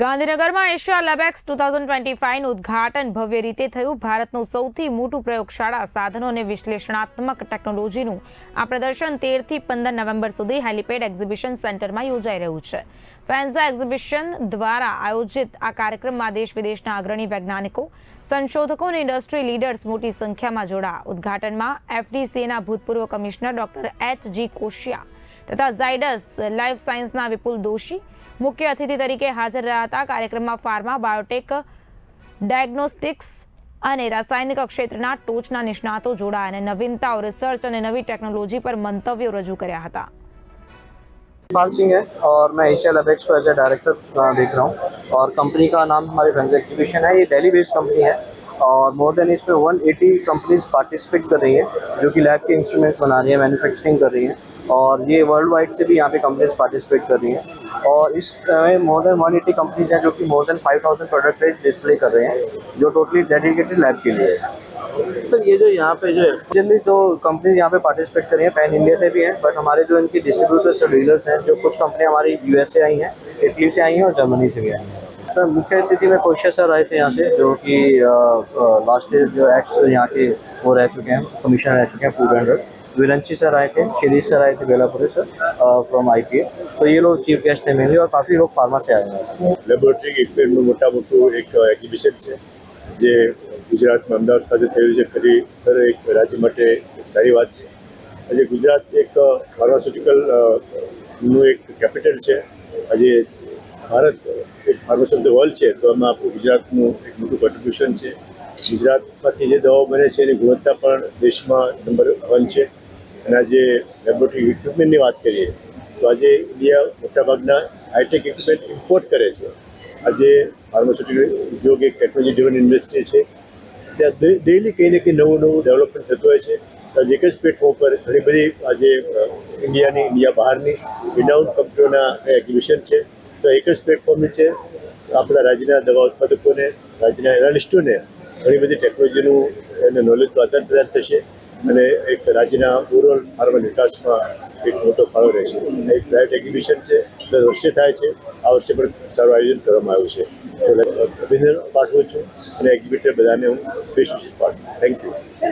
ગાંધીનગરમાં Asia Labex two thousand twenty ફાઇવનું ઉદઘાટન ભવ્ય રીતે થયું. ભારતનું સૌથી મોટું પ્રયોગશાળા સાધનો અને વિશ્લેષણાત્મક ટેકનોલોજીનું આ પ્રદર્શન તેરથી પંદર નવેમ્બર સુધી હેલિપેડ એક્ઝિબિશન સેન્ટરમાં યોજાઈ રહ્યું છે. ફેન્ઝા એક્ઝિબિશન દ્વારા આયોજિત આ કાર્યક્રમમાં દેશ વિદેશના અગ્રણી વૈજ્ઞાનિકો, સંશોધકો અને ઇન્ડસ્ટ્રી લીડર્સ મોટી સંખ્યામાં જોડા ઉદઘાટનમાં એફડીસીએના ભૂતપૂર્વ commissioner doctor H G Koshia તથા ઝાયડસ લાઈફ સાયન્સના વિપુલ દોશી મુખ્ય અતિથિ તરીકે હાજર રહ્યા હતા કાર્યક્રમમાં ફાર્મા બાયોટેક ડાયગ્નોસ્ટિક્સ અને રાસાયણિક ક્ષેત્રના ટોચના નિષ્ણાતો જોડાયા અને નવીનતાઓ રિસર્ચ અને નવી ટેકનોલોજી પર મંતવ્યો રજૂ કર્યા હતા पाल सिंह है और मैं एशिया लैबेक्स को एज ए डायरेक्टर देख रहा हूँ और कंपनी का नाम हमारी फ्रेंड्स एग्जीबिशन है ये दिल्ली बेस्ड कंपनी है और मोर देन इसमें 180 कंपनीज पार्टिसिपेट कर रही हैं जो कि लैब के इंस्ट्रूमेंट्स बना रही हैं मैन्युफैक्चरिंग कर रही हैं और ये वर्ल्ड वाइड से भी यहाँ पे कंपनीज़ पार्टिसिपेट कर रही हैं। और इस में मोर देन 180 कंपनीज़ हैं जो कि मोर देन 5000 प्रोडक्ट डिस्प्ले कर रहे हैं जो टोटली डेडिकेटेड लैब के लिए है। सर ये जो यहाँ पे जो है जनरली जो कंपनी यहाँ पे पार्टिसिपेट कर रही हैं पैन इंडिया से भी हैं बट हमारे जो इनके डिस्ट्रीब्यूटर्स और डीलर्स हैं जो कुछ कंपनियाँ हमारी यूएस से आई हैं इटली से आई हैं और जर्मनी से भी आई हैं। सर मुख्य अतिथि में कोशिया सर आए थे यहाँ से जो कि लास्ट ईयर जो एक्स यहाँ के वो रह चुके हैं कमिश्नर रह चुके हैं food and drug Viranchi sir आए थे शिरीष सर आए थे बेलापुरे सर फ्रॉम आई तो ये लोग चीफ गेस्ट थे मेनली और काफ़ी लोग फार्मा से आए हैं લેબોરેટરી ઇક્વિપમેન્ટનું મોટા મોટું એક એક્ઝિબિશન છે જે ગુજરાતમાં અમદાવાદ ખાતે થયેલું છે ખરી ખરે એક રાજ્ય માટે એક સારી વાત છે આજે ગુજરાત એક ફાર્માસ્યુટિકલ નું એક કેપિટલ છે આજે ભારત એક ફાર્માસ્યુટિકલ વર્લ્ડ છે તો એમાં આપણું ગુજરાતનું એક મોટું કોન્ટ્રીબ્યુશન છે ગુજરાતમાંથી જે દવાઓ બને છે એની ગુણવત્તા પણ દેશમાં નંબર વન છે અને આજે લેબોરેટરી ઇક્વિપમેન્ટની વાત કરીએ, તો આજે ઇન્ડિયા મોટાભાગના હાઈટેક ઇક્વિપમેન્ટ ઇમ્પોર્ટ કરે છે. આજે ફાર્માસ્યુટિકલ ઉદ્યોગ એક ટેકનોલોજી ડ્રિવન ઇન્ડસ્ટ્રી છે. ત્યાં ડેઇલી કંઈ ને કંઈ નવું નવું ડેવલપમેન્ટ થતું હોય છે. આજે એક જ પ્લેટફોર્મ પર ઘણી બધી આજે ઇન્ડિયાની ઇન્ડિયા બહારની વિનાઉટ કંપનીઓના એક્ઝિબિશન છે. તો એક જ પ્લેટફોર્મ છે. આપણા રાજ્યના દવા ઉત્પાદકોને, રાજ્યના એનાલિસ્ટોને ઘણી બધી ટેકનોલોજીનું એને નોલેજનું આદાન પ્રદાન થશે. અને એક રાજ્યના ઓવરઓલ ફાર્મા વિકાસમાં એક મોટો ફાળો રહેશે આ એક પ્રાઇવેટ એક્ઝિબિશન છે, દર વર્ષે થાય છે. આ વર્ષે પણ સારું આયોજન કરવામાં આવ્યું છે. અભિનંદન પાઠવું છું અને એક્ઝિબિટર બધાને હું બેસ્ટ વિશેષ પાઠવું થેન્ક યુ